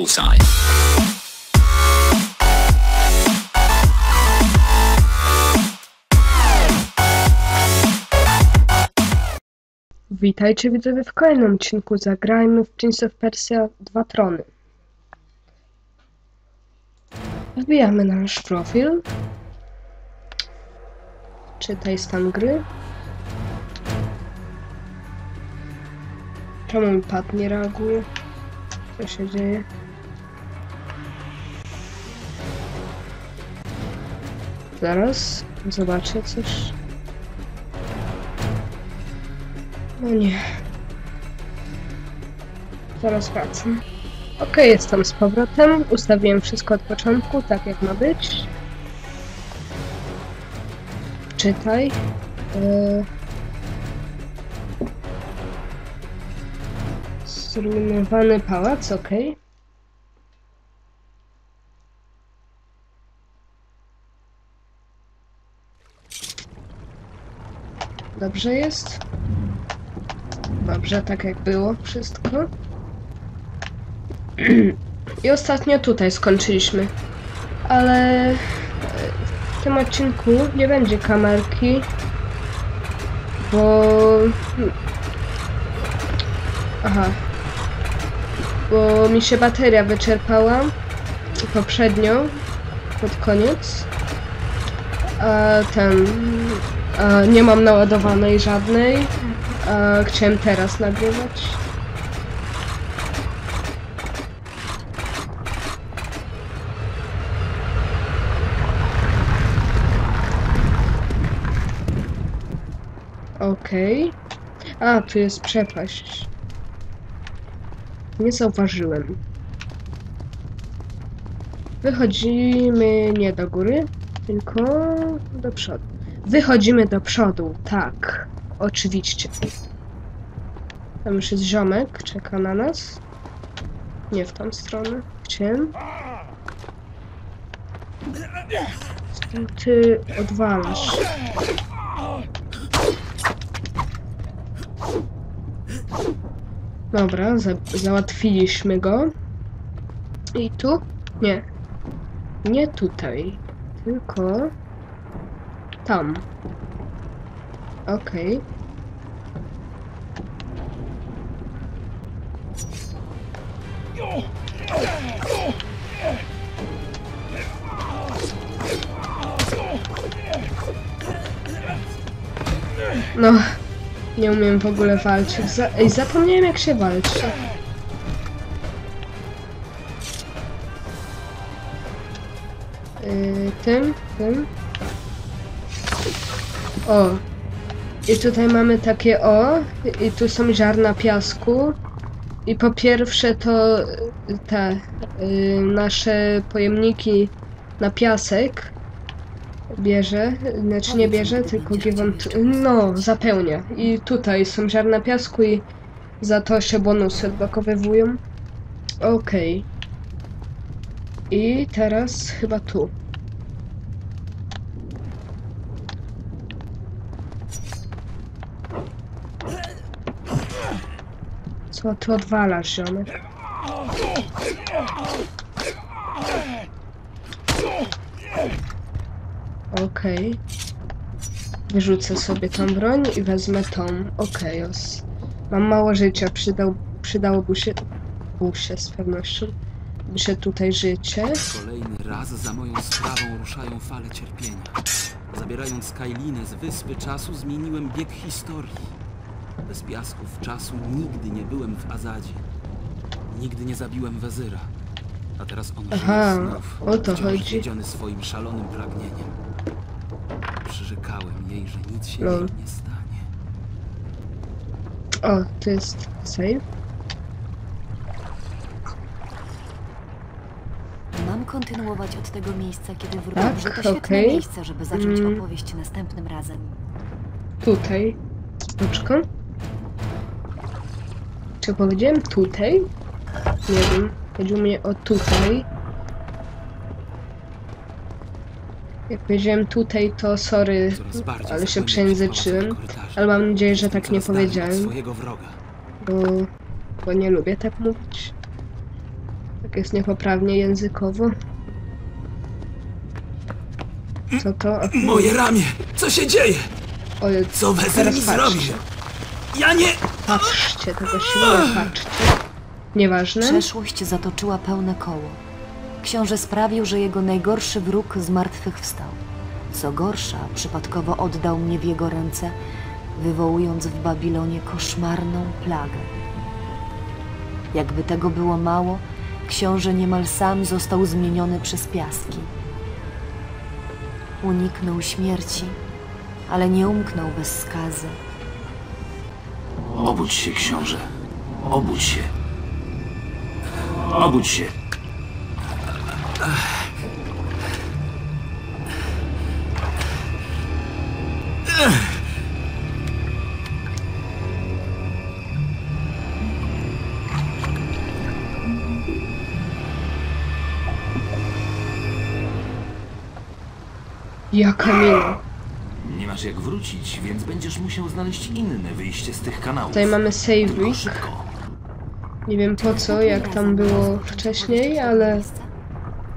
Bullseye. Witajcie widzowie w kolejnym odcinku Zagrajmy w Prince of Persia 2 Trony. Wbijamy nasz profil. Czytaj stan gry. Czemu mi pad nie reaguje? Co się dzieje? Zaraz zobaczę coś. No nie. Zaraz wracam. Okej, jestem z powrotem. Ustawiłem wszystko od początku, tak jak ma być. Czytaj. Yy... Zrujnowany pałac, okej. Dobrze jest. Dobrze, tak jak było wszystko. I ostatnio tutaj skończyliśmy. Ale w tym odcinku nie będzie kamerki, bo... Aha. Bo mi się bateria wyczerpała poprzednio, pod koniec. A ten... A nie mam naładowanej żadnej. A chciałem teraz nagrywać. Okej. A, tu jest przepaść. Nie zauważyłem. Wychodzimy nie do góry, tylko do przodu. Wychodzimy do przodu, tak. Oczywiście. Tam już jest ziomek, czeka na nas. Nie w tą stronę. Co ty odwalasz? Dobra, za załatwiliśmy go. I tu? Nie. Nie tutaj. Tylko... Tam. Okej. No, nie umiem w ogóle walczyć. Za zapomniałem jak się walczy. Yy, tym, tym. O. I tutaj mamy takie o. I tu są ziarna piasku. I po pierwsze to y, te y, nasze pojemniki na piasek bierze, znaczy nie bierze, tylko giewon, no zapełnia. I tutaj są ziarna piasku i za to się bonusy odblokowywują. Okej. I teraz chyba tu. Co ty odwalasz, ziomek? Okej. Wyrzucę sobie tą broń i wezmę tą. Okej, os. Mam mało życia, przydał, przydałoby się... By się z pewnością. By się tutaj życie. Kolejny raz za moją sprawą ruszają fale cierpienia. Zabierając Kailinę z wyspy czasu, zmieniłem bieg historii. Bez piasków czasu nigdy nie byłem w Azadzie. Nigdy nie zabiłem Wezyra. A teraz on Aha, żyje znów, o to wciąż chodzi. swoim szalonym pragnieniem. Przyrzekałem jej, że nic się Lol. jej nie stanie. O, to jest save. Mam kontynuować od tego miejsca, kiedy Tak, wrócę. że to świetne okej. miejsce, żeby zacząć Mm. opowieść następnym razem. Tutaj. Spoczko. Czy powiedziałem tutaj? Nie wiem. Chodziło mi o tutaj. Jak powiedziałem tutaj, to sorry, ale się przejęzyczyłem. Ale mam nadzieję, że tak nie powiedziałem, bo, bo nie lubię tak mówić. Tak jest niepoprawnie językowo. Co to? Moje ramię! Co się dzieje? Co teraz mi zrobił? Ja nie... Patrzcie, tego nie patrzcie. Nieważne. Przeszłość zatoczyła pełne koło. Książę sprawił, że jego najgorszy wróg zmartwychwstał. Co gorsza, przypadkowo oddał mnie w jego ręce, wywołując w Babilonie koszmarną plagę. Jakby tego było mało, książę niemal sam został zmieniony przez piaski. Uniknął śmierci, ale nie umknął bez skazy. Obudź się, książę. Obudź się. Obudź się. Jaka mina. Masz jak wrócić, więc będziesz musiał znaleźć inne wyjście z tych kanałów. Tutaj mamy saving. Nie wiem po co, jak tam było wcześniej, ale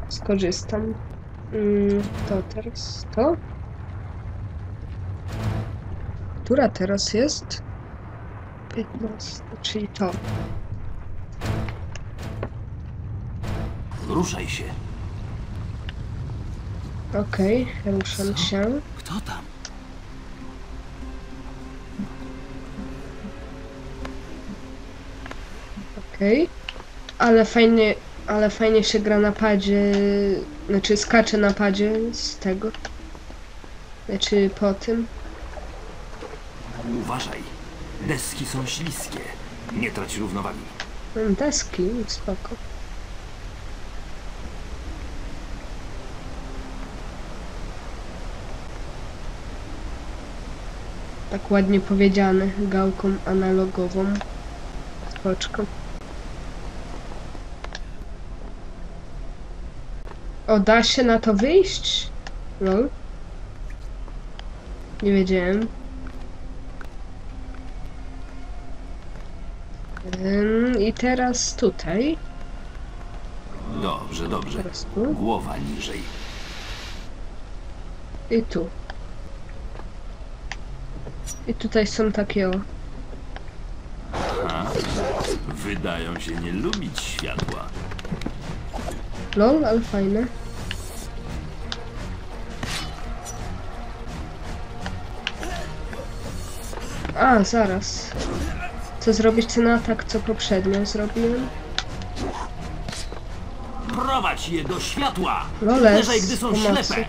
skorzystam. Mm, to teraz to? Która teraz jest? 15, czyli to. Ruszaj się. Okej, ruszam się. Kto tam? Okej. Ale fajnie, ale fajnie się gra na padzie, znaczy skacze na padzie z tego. Znaczy po tym. Uważaj. Deski są śliskie. Nie trać równowagi. Mm, Deski, spoko. Tak ładnie powiedziane, gałką analogową. Spoczko. O, da się na to wyjść? Lol. Nie wiedziałem. Ym, I teraz tutaj. Dobrze, dobrze. Teraz tu. Głowa niżej. I tu. I tutaj są takie o. A? Wydają się nie lubić światła. Lol, ale fajne. A, zaraz. Co zrobić ten atak, co poprzednio zrobiłem? Prowadź je do światła! Loles, Uderzaj, gdy są pomocy. ślepe!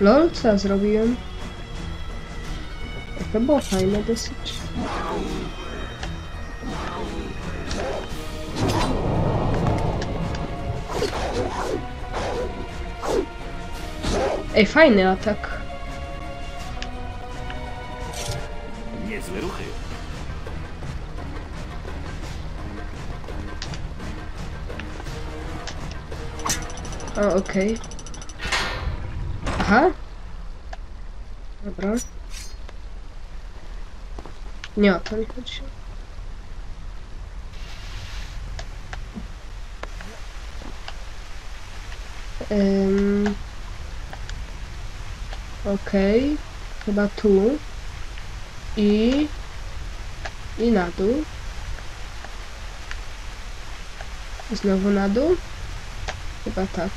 Lol, co ja zrobiłem? To było fajne dosyć. Ej, fajny atak. Niezłe ruchy. O, okej. Aha. Dobra. Nie o to mi chodzi. Ym... Okej. Chyba tu. I... I na dół. Znowu na dół. Chyba tak.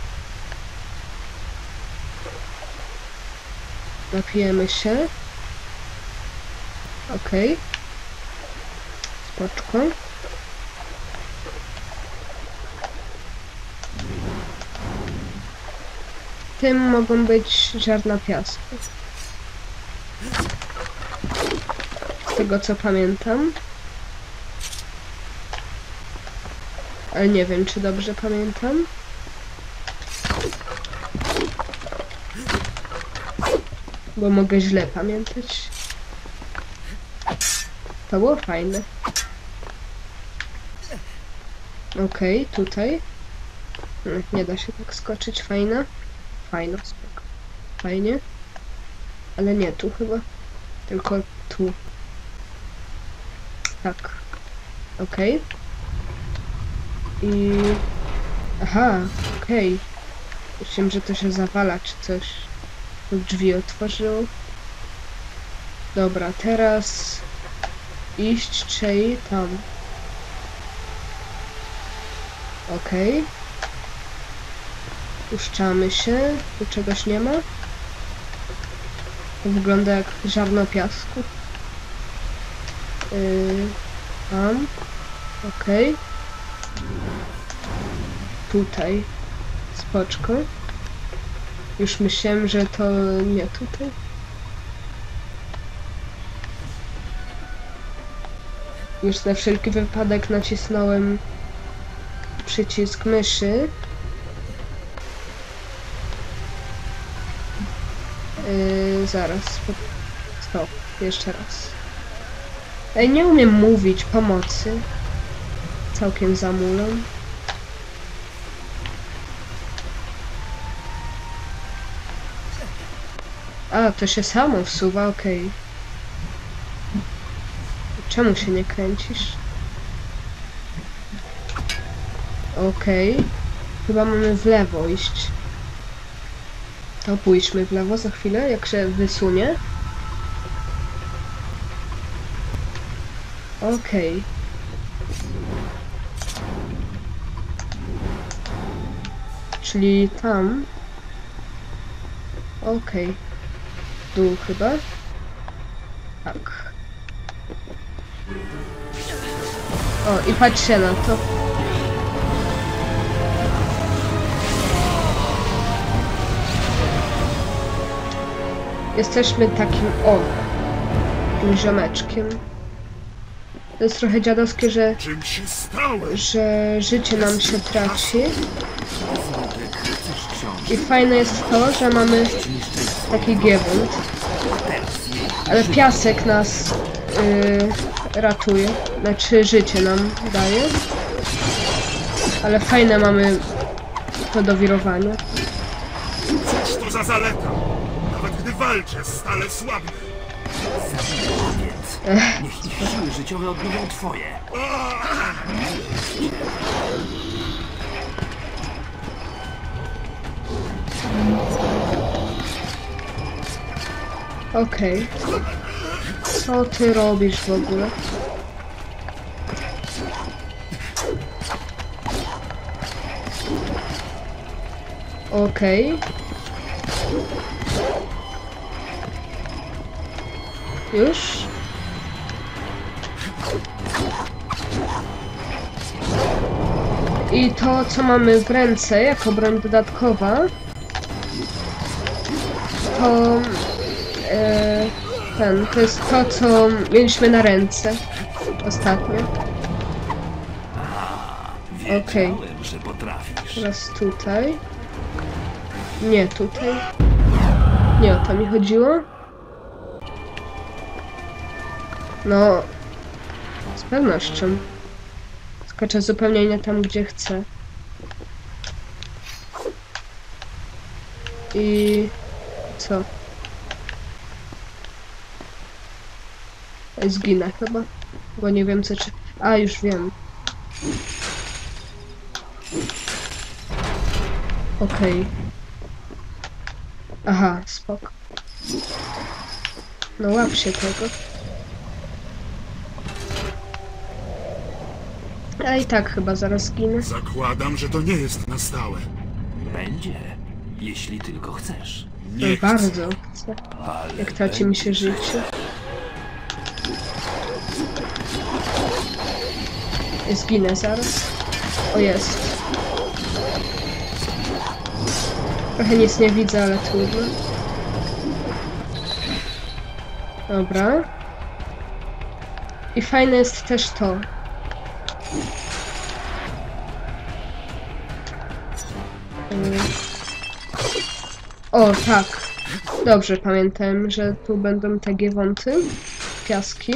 Napijemy się. Okej. Spoczko. Tym mogą być ziarna piasku. Z tego co pamiętam. Ale nie wiem, czy dobrze pamiętam. Bo mogę źle pamiętać. To było fajne. Okej, tutaj. Hmm, Nie da się tak skoczyć, fajna. Fajno, spoko. Fajnie. Ale nie tu chyba. Tylko tu. Tak. Okej. I... Aha, okej. Myślałem, że to się zawala czy coś. Drzwi otworzył. Dobra, teraz... Iść, czyli tam. Okej. Puszczamy się. Tu czegoś nie ma. To wygląda jak ziarno piasku. Yy, tam. Okej. Tutaj. Spoczko. Już myślałem, że to nie tutaj. Już na wszelki wypadek nacisnąłem przycisk myszy. Yy, zaraz. Stop. Jeszcze raz. Ej, nie umiem mówić. Pomocy. Całkiem zamulam. A, to się samo wsuwa, okej. Czemu się nie kręcisz? Okej. Chyba mamy w lewo iść. To pójdźmy w lewo za chwilę, jak się wysunie. Okej. Czyli tam. Okej. Dół chyba. Tak. O, i patrzcie na to. Jesteśmy takim, o, takim ziomeczkiem. To jest trochę dziadowskie, że, że życie nam się traci. I fajne jest to, że mamy taki giewont. Ale piasek nas yy, ratuje. Znaczy życie nam daje. Ale fajne mamy to do wirowania. Cóż to za zaleta? Nawet gdy walczę, stale słabnę. Więc niech ich siły życiowe odnowią twoje. Okej. Co ty robisz w ogóle? Okej. Już? I to, co mamy w ręce jako broń dodatkowa, to ten, to jest to, co mieliśmy na ręce ostatnio. Okej. Potrafisz. Teraz tutaj. Nie tutaj. Nie o to mi chodziło. No, z pewnością. Skaczę zupełnie nie tam, gdzie chcę. I co? Zginę chyba, bo nie wiem co czy... A, już wiem. Okej. Aha, spoko. No łap się tego. A i tak chyba zaraz zginę. Zakładam, że to nie jest na stałe. Będzie, jeśli tylko chcesz. Nie chcę. Bardzo chcę. Jak traci mi się życie. Zginę zaraz. O jest. Trochę nic nie widzę, ale trudno. Dobra. I fajne jest też to. O, tak. Dobrze, pamiętałem, że tu będą te giewonty, piaski.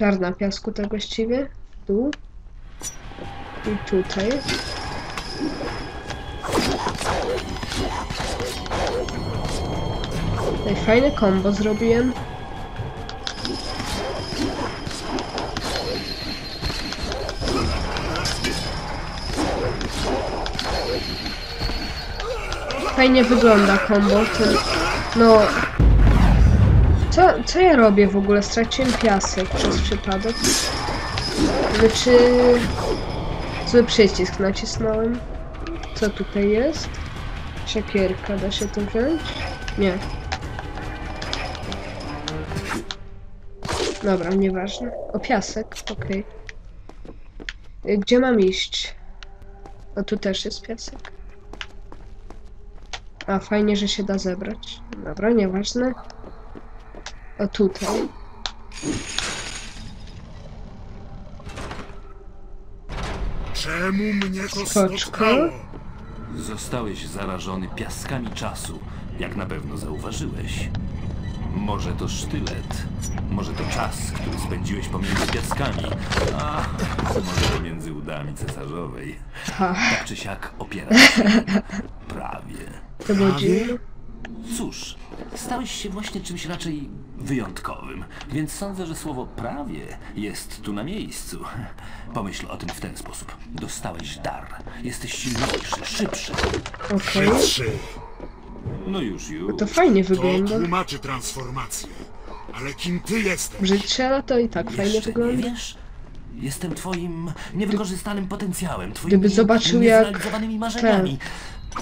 Ziarna piasku tak właściwie. Tu. I tutaj. Tutaj fajne combo zrobiłem. Fajnie wygląda combo. Ten, no... Co, co ja robię w ogóle? Straciłem piasek przez przypadek. Znaczy... Zły przycisk nacisnąłem. Co tutaj jest? Siekierka, da się to wziąć? Nie. Dobra, nieważne. O piasek, okej. Y, Gdzie mam iść? O, tu też jest piasek. A, fajnie, że się da zebrać. Dobra, nieważne. O, tutaj. Czemu mnie to? Zostałeś zarażony piaskami czasu, jak na pewno zauważyłeś. Może to sztylet, może to czas, który spędziłeś pomiędzy piaskami, a może pomiędzy udami cesarzowej. Ha, Tak czy siak opiera się prawie. to. Cóż, stałeś się właśnie czymś raczej wyjątkowym, więc sądzę, że słowo prawie jest tu na miejscu. Pomyśl o tym w ten sposób. Dostałeś dar. Jesteś silniejszy, szybszy. Okej. Szybszy. No już, już. To fajnie To wygląda. tłumaczy transformację. Ale kim ty jesteś? Ale to i tak fajnie Jeszcze nie wygląda. wiesz? Jestem twoim niewykorzystanym potencjałem, twoimi Gdyby zobaczył, jak- niezrealizowanymi marzeniami.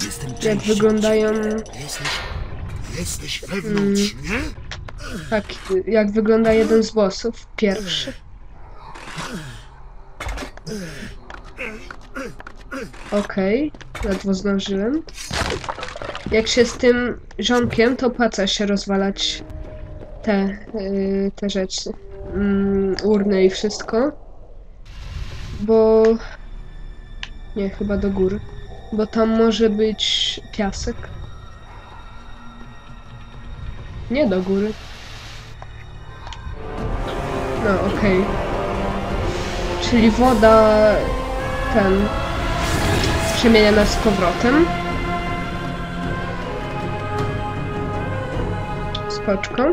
Jestem Jak częścią wyglądają... Jesteś... Jesteś wewnątrz Mm. mnie? Tak, jak wygląda jeden z bossów. Pierwszy. Okej, ledwo zdążyłem. Jak się z tym żonkiem, to opłaca się rozwalać te, yy, te rzeczy. Mm, urny i wszystko. Bo... Nie, chyba do góry. Bo tam może być piasek. Nie do góry. No, okej. Czyli woda ten przemienia nas z powrotem. Spoczko.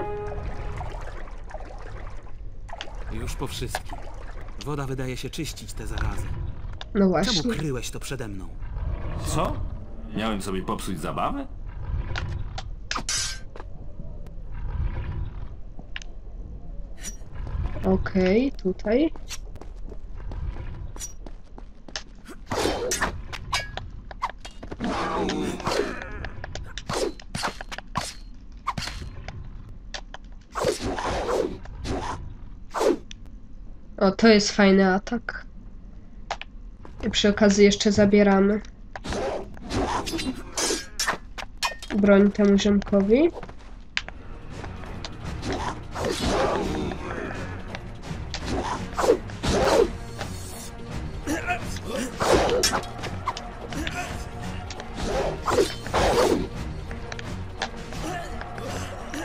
Już po wszystkim. Woda wydaje się czyścić te zarazy. No Czemu właśnie. kryłeś to przede mną? Co? Miałem sobie popsuć zabawę? Okej, tutaj. O, to jest fajny atak. I przy okazji jeszcze zabieramy broń temu ziomkowi.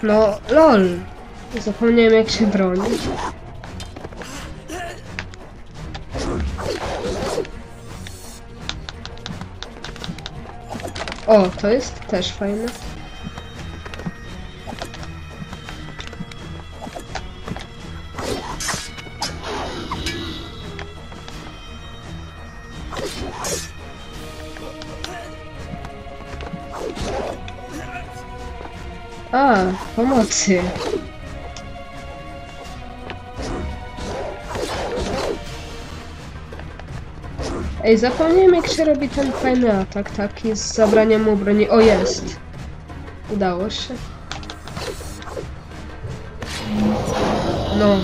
No, lol. Zapomniałem jak się broni. O, to jest też fajne. A, pomocy. Ej, zapomniałem jak się robi ten fajny atak, taki z zabraniem mu broni. O, jest. Udało się. No.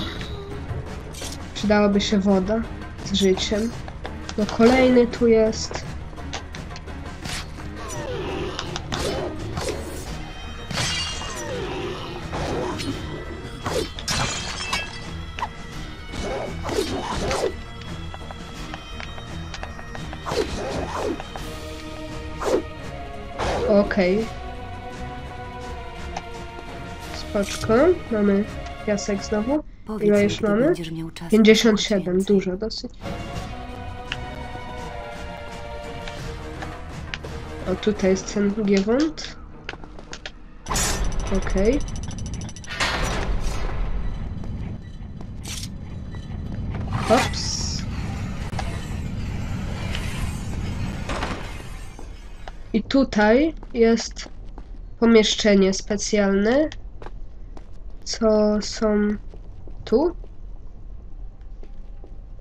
Przydałaby się woda z życiem. No kolejny tu jest. Okej. Spoczko. Mamy piasek znowu. Powiedz Ile mi, już gdy mamy? będziesz miał czas. 57, powiedz więcej. dużo dosyć. O, tutaj jest ten giewont. Okej. Hops. Tutaj jest pomieszczenie specjalne, co są tu?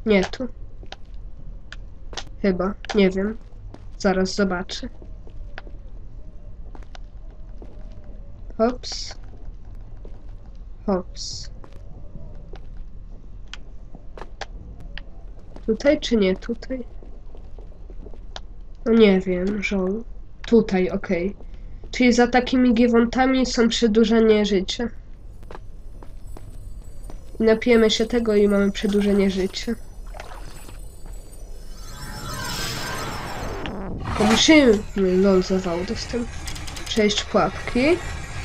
Nie tu. Chyba, nie wiem. Zaraz zobaczę. Hops. Hops. Tutaj czy nie tutaj? No nie wiem, żol. Tutaj, okej. Czyli za takimi giewantami są przedłużenie życia. I napijemy się tego i mamy przedłużenie życia. Musimy, lol, zawał dostęp. Przejść pułapki.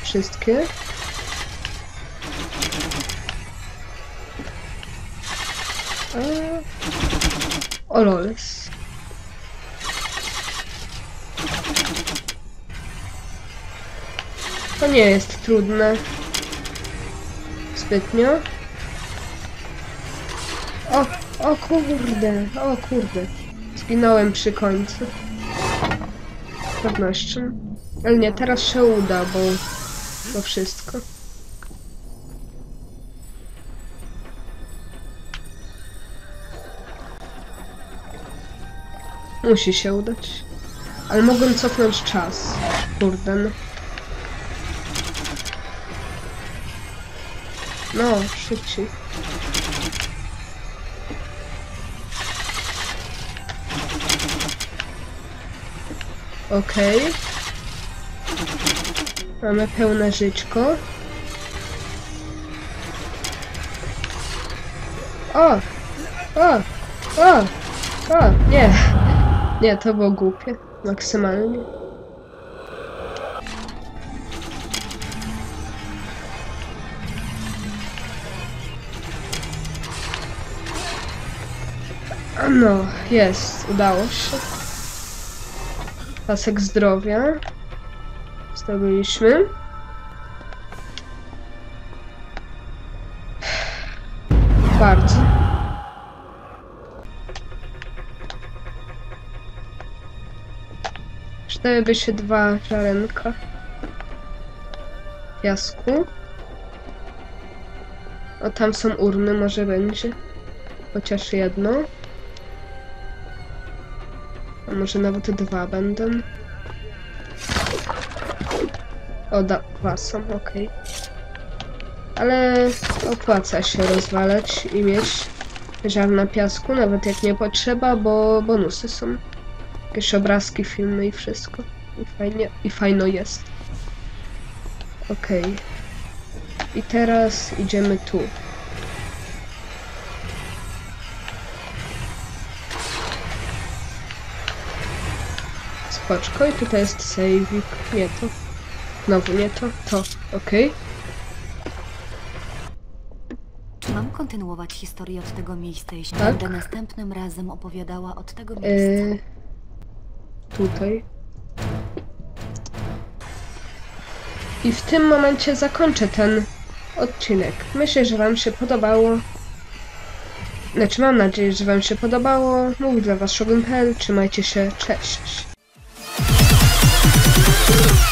Wszystkie. O loles. To nie jest trudne. Zbytnio. O, o kurde, o kurde. Zginąłem przy końcu. Z pewnością. Ale nie, teraz się uda, bo to wszystko. Musi się udać. Ale mogłem cofnąć czas. Kurde. no. No, szybciej. Okej. Mamy pełne żyćko. O! O! O! O! Nie! Nie, to było głupie. Maksymalnie. No, jest. Udało się. Pasek zdrowia. Zdobyliśmy. Bardzo. Przydałyby się dwa ziarenka piasku. O, tam są urny, może będzie. Chociaż jedno. A może nawet dwa będą. O, da, dwa są, okej. Ale opłaca się rozwalać i mieć ziarna piasku, nawet jak nie potrzeba, bo bonusy są. Jakieś obrazki, filmy i wszystko. I fajnie, i fajno jest. Okej. I teraz idziemy tu. Spoczko i tutaj jest saving. Nie to. Znowu nie to. To. Okej. Czy mam kontynuować historię od tego miejsca, jeśli Tak. będę następnym razem opowiadała od tego miejsca? Yy, tutaj. I w tym momencie zakończę ten odcinek. Myślę, że Wam się podobało. Znaczy, mam nadzieję, że Wam się podobało. Mówił dla Was Shogun.pl. Trzymajcie się. Cześć. Thank you.